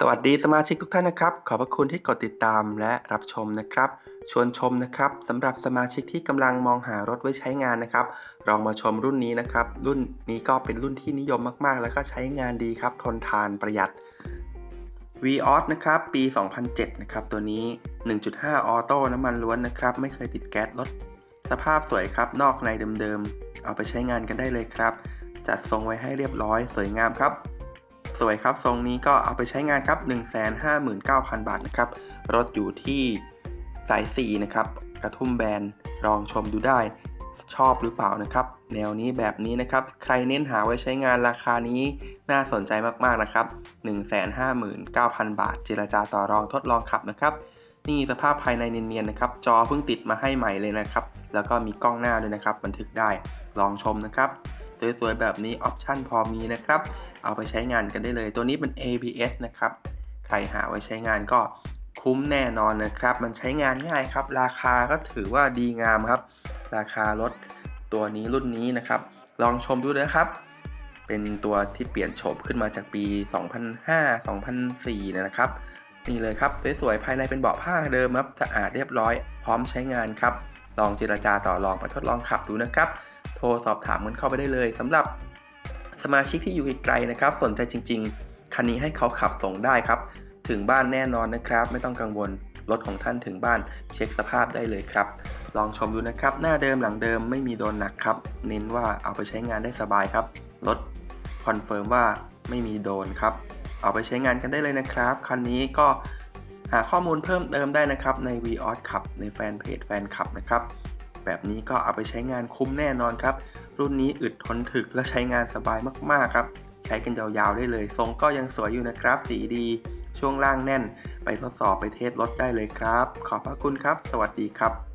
สวัสดีสมาชิกทุกท่านนะครับ ขอบพระคุณที่กดติดตามและรับชมนะครับ ชวนชมนะครับสำหรับสมาชิกที่กำลังมองหารถไว้ใช้งานนะครับลองมาชมรุ่นนี้นะครับ รุ่นนี้ก็เป็นรุ่นที่นิยมมาก ๆ แล้วก็ใช้งานดีครับ ทนทานประหยัด v o s นะครับ ปี 2007 นะครับ ตัวนี้ 1.5 ออโต้น้ำมันล้วนนะครับ ไม่เคยติดแก๊สรถ สภาพสวยครับ นอกในเดิมๆ เอาไปใช้งานกันได้เลยครับ จัดทรงไว้ให้เรียบร้อยสวยงามครับ สวยครับ ทรงนี้ก็เอาไปใช้งานครับ 159,000 บาทนะครับ รถอยู่ที่สาย 4 นะครับ กระทุ่มแบนลองชมดูได้ ชอบหรือเปล่านะครับ แนวนี้แบบนี้นะครับ ใครเน้นหาไว้ใช้งานราคานี้น่าสนใจมากๆนะครับ 159,000 บาท เจรจาต่อรองทดลองขับนะครับ นี่สภาพภายในเนียนๆนะครับ จอเพิ่งติดมาให้ใหม่เลยนะครับ แล้วก็มีกล้องหน้าด้วยนะครับ บันทึกได้ ลองชมนะครับ สวยๆแบบนี้ออปชั่นพอมีนะครับ เอาไปใช้งานกันได้เลย ตัวนี้เป็น ABS นะครับ ใครหาไว้ใช้งานก็คุ้มแน่นอนนะครับ มันใช้งานง่ายครับ ราคาก็ถือว่าดีงามครับ ราคารถตัวนี้รุ่นนี้นะครับ ลองชมดูนะครับ เป็นตัวที่เปลี่ยนโฉมขึ้นมาจากปี 2005-2004 นะครับนี่เลยครับสวยๆภายในเป็นเบาะผ้าเดิมครับสะอาดเรียบร้อยพร้อมใช้งานครับ ลองเจรจาต่อรองไปทดลองขับดูนะครับ โทรสอบถามกันเข้าไปได้เลยสำหรับสมาชิกที่อยู่ไกลๆนะครับ สนใจจริง ๆ คันนี้ให้เขาขับส่งได้ครับ ถึงบ้านแน่นอนนะครับ ไม่ต้องกังวลรถของท่านถึงบ้านเช็คสภาพได้เลยครับ ลองชมดูนะครับ หน้าเดิมหลังเดิมไม่มีโดนหนักครับ เน้นว่าเอาไปใช้งานได้สบายครับ รถคอนเฟิร์มว่าไม่มีโดนครับ เอาไปใช้งานกันได้เลยนะครับ คันนี้ก็ หาข้อมูลเพิ่มเติมได้นะครับใน v ีออสขับในแฟนเพจแฟนคลับนะครับ แบบนี้ก็เอาไปใช้งานคุ้มแน่นอนครับ รุ่นนี้อึดทนถึกและใช้งานสบายมากๆครับ ใช้กันยาวๆได้เลย ทรงก็ยังสวยอยู่นะครับ สีดี ช่วงล่างแน่น ไปทดสอบไปเทสรถได้เลยครับ ขอบพระคุณครับ สวัสดีครับ